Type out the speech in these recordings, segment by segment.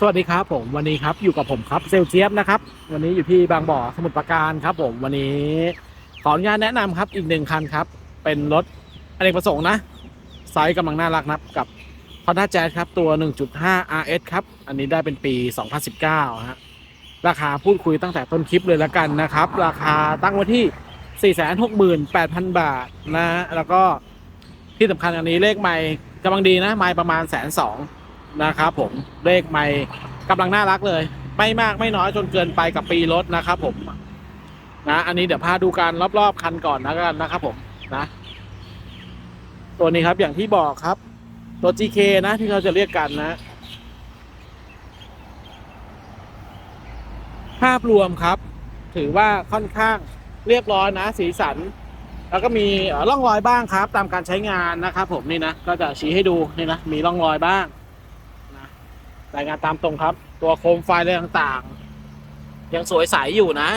สวัสดีครับผมวันนี้ครับอยู่กับผมครับเซลเจียบนะครับ วันนี้อยู่ที่บางบ่อสมุทรปราการครับ ผมวันนี้ขออนุญาตแนะนำครับอีกหนึ่งคันครับ เป็นรถอเนกประสงค์นะไซส์กำลังน่ารักนับกับ Honda Jazz ครับตัว 1.5 RS ครับ อันนี้ได้เป็นปี 2019ฮะราคาพูดคุยตั้งแต่ต้นคลิปเลยละกันนะครับ ราคาตั้งไว้ที่ 468,000 บาทนะแล้วก็ที่สำคัญอันนี้เลขใหม่กำลังดีนะไม่ประมาณแสนสอง นะครับผมเลขใหม่กำลังน่ารักเลย ไม่มากไม่น้อยจนเกินไปกับปีรถนะครับผมนะอันนี้เดี๋ยวพาดูการรอบๆคันก่อนนะกันนะครับผมนะ ตัวนี้ครับอย่างที่บอกครับ ตัว GK นะที่เขาจะเรียกกันนะภาพรวมครับ ถือว่าค่อนข้างเรียบร้อยนะ สีสัน แล้วก็มีร่องรอยบ้างครับ ตามการใช้งานนะครับผมนี่นะ ก็จะชี้ให้ดูนี่นะ มีร่องรอยบ้าง รายงานตามตรงครับ ตัวโคมไฟอะไรต่างๆ ยังสวยใสอยู่นะ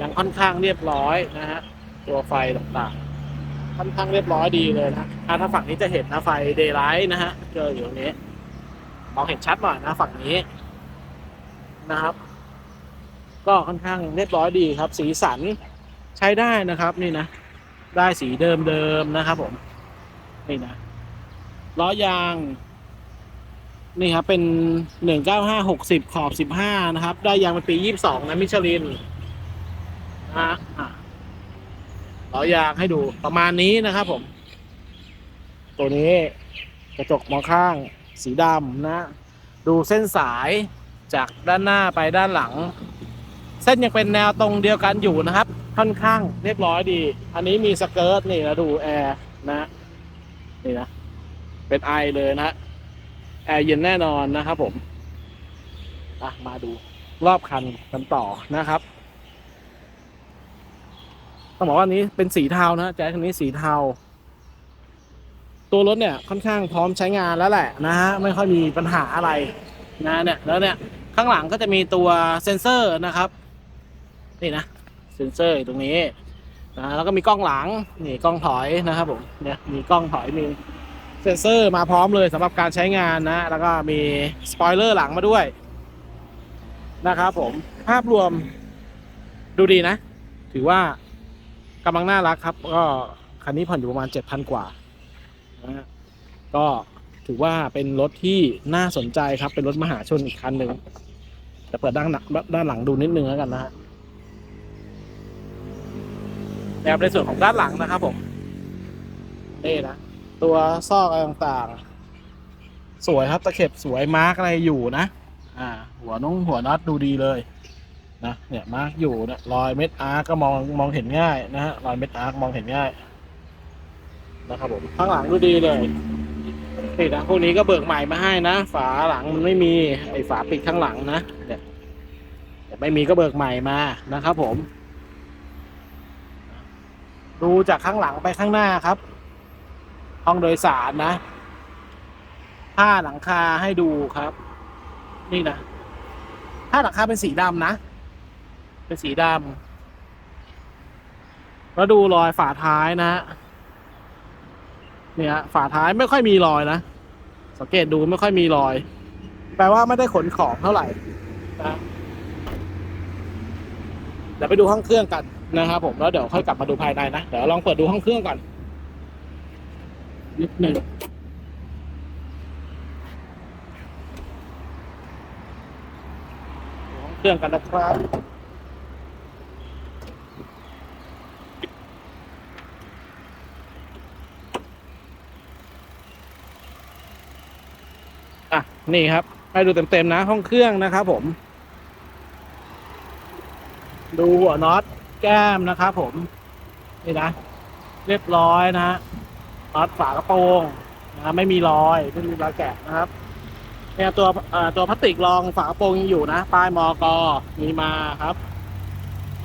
ยังค่อนข้างเรียบร้อยนะฮะตัวไฟต่างๆ ค่อนข้างเรียบร้อยดีเลยนะอะถ้าฝั่งนี้จะเห็นนะไฟเดย์ไลท์นะฮะเจออยู่ตรงนี้มองเห็นชัดหน่อยนะฝั่งนี้นะครับ ก็ค่อนข้างเรียบร้อยดีครับ สีสันใช้ได้นะครับนี่นะ ได้สีเดิมๆนะครับผมนี่นะล้อยาง นี่ครับเป็นหนึ่งเก้าห้าหกสิบขอบสิบห้านะครับ ได้ยางเป็นปียี่สิบสองนะมิชลินนะฮะอะล้อยางให้ดูประมาณนี้นะครับผม ตัวนี้กระจกมองข้างสีดำนะ ดูเส้นสายจากด้านหน้าไปด้านหลัง เส้นยังเป็นแนวตรงเดียวกันอยู่นะครับ ค่อนข้างเรียบร้อยดี อันนี้มีสเกิร์ตนี่นะดูแอร์นะ นี่นะ เป็นไอเลยนะ แอร์เย็นแน่นอนนะครับผมอะมาดูรอบคันกันต่อนะครับต้องบอกว่านี้เป็นสีเทานะแจ๊คันนี้สีเทา ตัวรถเนี่ยค่อนข้างพร้อมใช้งานแล้วแหละนะฮะไม่ค่อยมีปัญหาอะไรนะเนี่ยแล้วเนี่ยข้างหลังก็จะมีตัวเซ็นเซอร์นะครับนี่นะเซ็นเซอร์ตรงนี้นะแล้วก็มีกล้องหลังนี่กล้องถอยนะครับผมเนี่ยมีกล้องถอยมี เซ็นเซอร์มาพร้อมเลยสำหรับการใช้งานนะ แล้วก็มีสปอยเลอร์หลังมาด้วย นะครับผมภาพรวมดูดีนะ ถือว่ากำลังน่ารักครับ ก็คันนี้ผ่อนอยู่ประมาณ 7,000 กว่านะก็ถือว่าเป็นรถที่น่าสนใจครับ เป็นรถมหาชนอีกคันหนึ่งจะเปิดด้านหลังด้านหลังดูนิดนึงแล้วกันนะฮะนะครับในส่วนของด้านหลังนะครับผมนี่นะ ตัวซอกอะไรต่างๆ สวยครับตะเข็บสวยมาร์กอะไรอยู่นะ อ่า หัวน้องหัวน็อตดูดีเลยนะเนี่ยมาร์กอยู่นี่ยรอยเม็ดอาร์ก็มองมองเห็นง่ายนะฮะรอยเม็ดอาร์มองเห็นง่ายนะครับผมข้างหลังดูดีเลยนี่นะพวกนี้ก็เบิกใหม่มาให้นะ ฝาหลังมันไม่มีไอ้ฝาปิดข้างหลังนะเนี่ยแต่ไม่มีก็เบิกใหม่มานะครับผม ดูจากข้างหลังไปข้างหน้าครับ ห้องโดยสารนะผ้าหลังคาให้ดูครับ นี่นะผ้าหลังคาเป็นสีดำนะ เป็นสีดำแล้วดูรอยฝาท้ายนะฮะเนี่ยฝาท้ายไม่ค่อยมีรอยนะสังเกตดูไม่ค่อยมีรอย แปลว่าไม่ได้ขนของเท่าไหร่นะเดี๋ยวไปดูห้องเครื่องกันนะครับผมแล้วเดี๋ยวค่อยกลับมาดูภายในนะ เดี๋ยวลองเปิดดูห้องเครื่องก่อน นิดหนึ่งดูห้องเครื่องกันนะครับอะ นี่ครับ ให้ดูเต็มๆนะ ห้องเครื่องนะครับผม ดูหัวน็อตแก้มนะครับผม นี่นะ เรียบร้อยนะฮะ น็อตฝากระโปรงนะไม่มีรอยไม่มีรอยแกะนะครับเนี่ยตัวตัวพลาสติกรองฝากระโปรงยังอยู่นะป้ายมอกมีมาครับ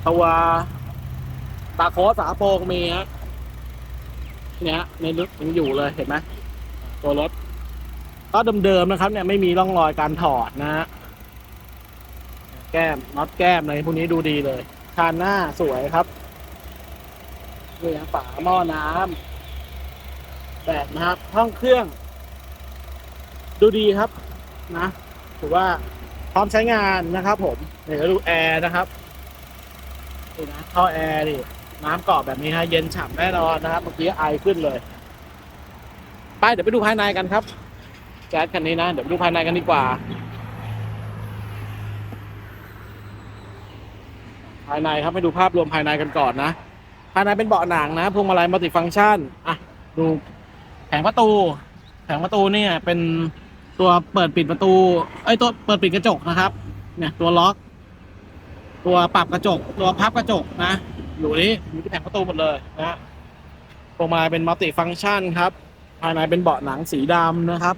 ตัวตาโค้ดฝากระโปรงมีฮะเนี่ยในรถยังอยู่เลยเห็นไหมตัวรถก็เดิมๆนะครับ เนี่ยไม่มีร่องรอยการถอดนะฮะแก้มน็อตแก้มอะไรพวกนี้ดูดีเลยคานหน้าสวยครับนี่ครับฝาหม้อน้ำ แบบนะครับ ห้องเครื่อง ดูดีครับนะถือว่าพร้อมใช้งานนะครับ ผมเดี๋ยวดูแอร์นะครับนี่นะท่อแอร์นี่น้ำเกาะแบบนี้ฮะเย็นฉ่ำแน่นอนนะครับเมื่อกี้ไอขึ้นเลย ไปเดี๋ยวไปดูภายในกันครับแจ๊สคันนี้นะ เดี๋ยวไปดูภายในกันดีกว่า ภายในครับไปดูภาพรวมภายในกันก่อนนะ ภายในเป็นเบาะหนังนะพวงมาลัยมัลติฟังก์ชันอะดู งประตู แผงประตูเนี่ยเป็นตัวเปิดปิดประตูไอ้ตัวเปิดปิดกระจกนะครับ เนี่ยตัวล็อก ตัวปรับกระจก ตัวพับกระจกนะ อยู่นี้อยู่ที่แผงประตูหมดเลยนะฮะพวงมาลัยเป็นมัลติฟังก์ชันครับ ภายในเป็นเบาะหนังสีดำนะครับ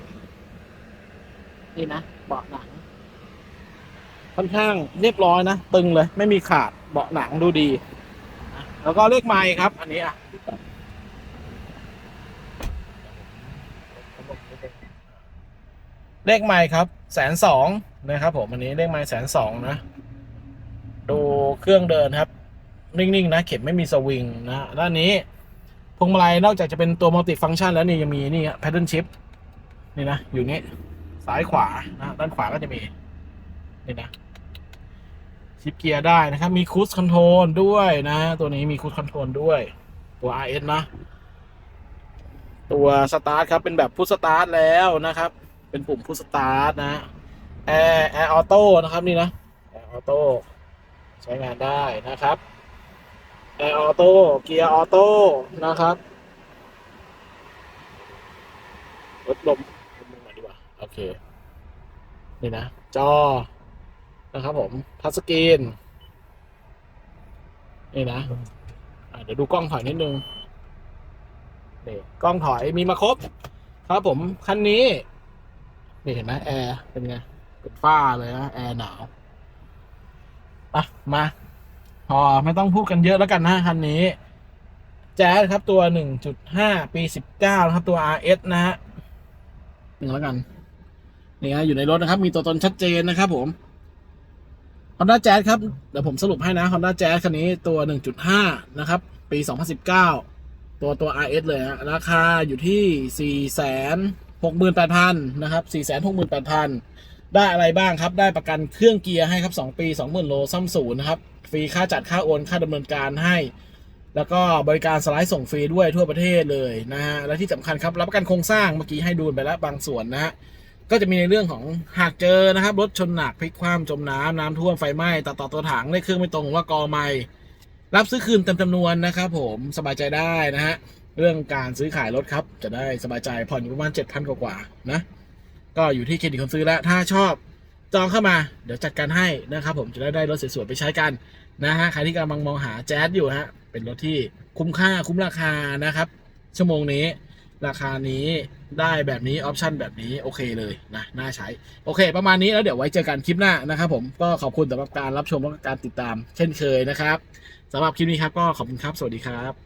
นี่นะเบาะหนัง ค่อนข้างเรียบร้อยนะ ตึงเลย ไม่มีขาดเบาะหนังดูดี แล้วก็เลขไมค์ครับ อันนี้อะ เลขไมค์ครับแสนสองนะครับผมอันนี้เลขไมค์แสนสองนะ ดูเครื่องเดินครับ นิ่งๆนะ เข็มไม่มีสวิงนะด้านนี้พวงมาลัยนอกจากจะเป็นตัวมัลติฟังก์ชันแล้วนี่ยังมีนี่ฮะแพดเดิลชิพนี่นะ อยู่นี่ซ้ายขวานะด้านขวาก็จะมี นี่นะชิปเกียร์ได้นะครับ มีคู i คอนโทรลด้วยนะ ตัวนี้มีคู i คอนโทรลด้วยตัว RS นะ ตัวสตาร์ทครับ เป็นแบบพุชสตาร์ทแล้วนะครับ เป็นปุ่มพุชสตาร์ทนะแอร์แอร์ออโต้นะครับนี่นะแอร์ออโต้ใช้งานได้นะครับแอร์ออโต้เกียร์ออโต้นะครับลดลมลดลงหน่อยดีกว่า โอเค นี่นะ จอ นะครับผมทัชสกรีน นี่นะะเดี๋ยวดูกล้องถอยนิดนึงนี่กล้องถอยมีมาครบ ครับผม คันนี้ นี่เห็นไหมแอร์เป็นไงเป็นฝ้าเลยนะแอร์หนาวอะมา พอไม่ต้องพูดกันเยอะแล้วกันนะคันนี้ แจ๊สครับตัว 1.5 ปี 19นะครับตัว RS นะฮะหนึ่งแล้วกันนี่ฮะอยู่ในรถนะครับ มีตัวตนชัดเจนนะครับผม Honda Jazz ครับ เดี๋ยวผมสรุปให้นะ Honda Jazz คันนี้ตัว 1.5 นะครับ ปี 2019 ตัวตัว RS เลยฮะราคาอยู่ที่ 68,000นะครับ468,000 ได้อะไรบ้างครับ ได้ประกันเครื่องเกียร์ให้ครับ 2 ปี 20,000 โลซ่อมศูนย์นะครับ ฟรีค่าจัดค่าโอนค่าดำเนินการให้ แล้วก็บริการสไลด์ส่งฟรีด้วยทั่วประเทศเลยนะฮะ และที่สำคัญครับ รับประกันโครงสร้างเมื่อกี้ให้ดูไปแล้วบางส่วนนะฮะก็จะมีในเรื่องของหากเจอนะครับรถชนหนักพลิกคว่ำจมน้ำน้ำท่วมไฟไหม้ตัดต่อตัวถังเลขเครื่องไม่ตรงหรือว่ากอไม่รับซื้อคืนเต็มจำนวนนะครับผมสบายใจได้นะฮะ เรื่องการซื้อขายรถครับ จะได้สบายใจผ่อนอยู่ประมาณ7,000กว่าๆนะ ก็อยู่ที่เครดิตคนซื้อแล้ว ถ้าชอบจองเข้ามาเดี๋ยวจัดการให้นะครับผมจะได้ได้รถสวยๆไปใช้กันนะฮะใครที่กำลังมองหาแจ๊สอยู่ฮะเป็นรถที่คุ้มค่าคุ้มราคานะครับ ชั่วโมงนี้ราคานี้ได้แบบนี้ออปชั่นแบบนี้โอเคเลยนะน่าใช้ โอเค ประมาณนี้แล้วเดี๋ยวไว้เจอกันคลิปหน้านะครับผมก็ขอบคุณสำหรับการรับชมและการติดตาม เช่นเคยนะครับสำหรับคลิปนี้ครับก็ขอบคุณครับ สวัสดีครับ